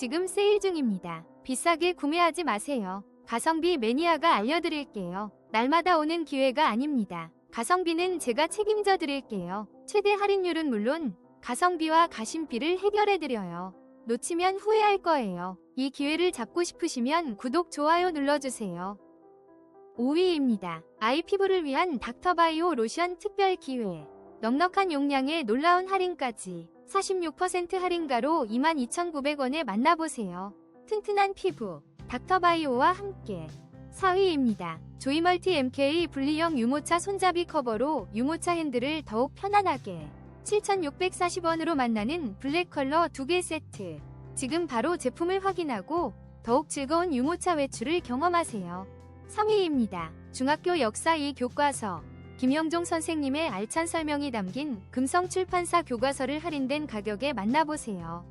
지금 세일 중입니다. 비싸게 구매하지 마세요. 가성비 매니아가 알려드릴게요. 날마다 오는 기회가 아닙니다. 가성비는 제가 책임져 드릴게요. 최대 할인율은 물론 가성비와 가심비를 해결해 드려요. 놓치면 후회할 거예요. 이 기회를 잡고 싶으시면 구독, 좋아요 눌러주세요. 5위입니다. 아이 피부를 위한 닥터바이오 로션 특별 기회. 넉넉한 용량에 놀라운 할인까지 46% 할인가로 22,900원에 만나보세요. 튼튼한 피부, 닥터바이오와 함께 4위입니다. 조이멀티 MK 분리형 유모차 손잡이 커버로 유모차 핸들을 더욱 편안하게 7,640원으로 만나는 블랙 컬러 2개 세트. 지금 바로 제품을 확인하고 더욱 즐거운 유모차 외출을 경험하세요. 3위입니다. 중학교 역사 2 교과서. 김영종 선생님의 알찬 설명이 담긴 금성 출판사 교과서를 할인된 가격에 만나보세요.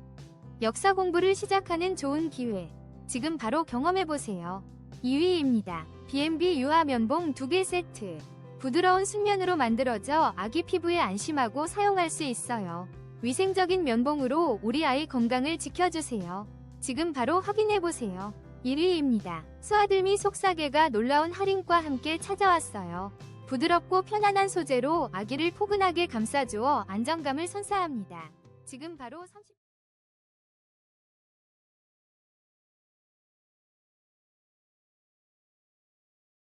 역사 공부를 시작하는 좋은 기회. 지금 바로 경험해보세요. 2위입니다. B&B 유화 면봉 2개 세트. 부드러운 순면으로 만들어져 아기 피부에 안심하고 사용할 수 있어요. 위생적인 면봉으로 우리 아이 건강을 지켜주세요. 지금 바로 확인해보세요. 1위입니다. 수아들미 속사계가 놀라운 할인과 함께 찾아왔어요. 부드럽고 편안한 소재로 아기를 포근하게 감싸주어 안정감을 선사합니다. 지금 바로 30...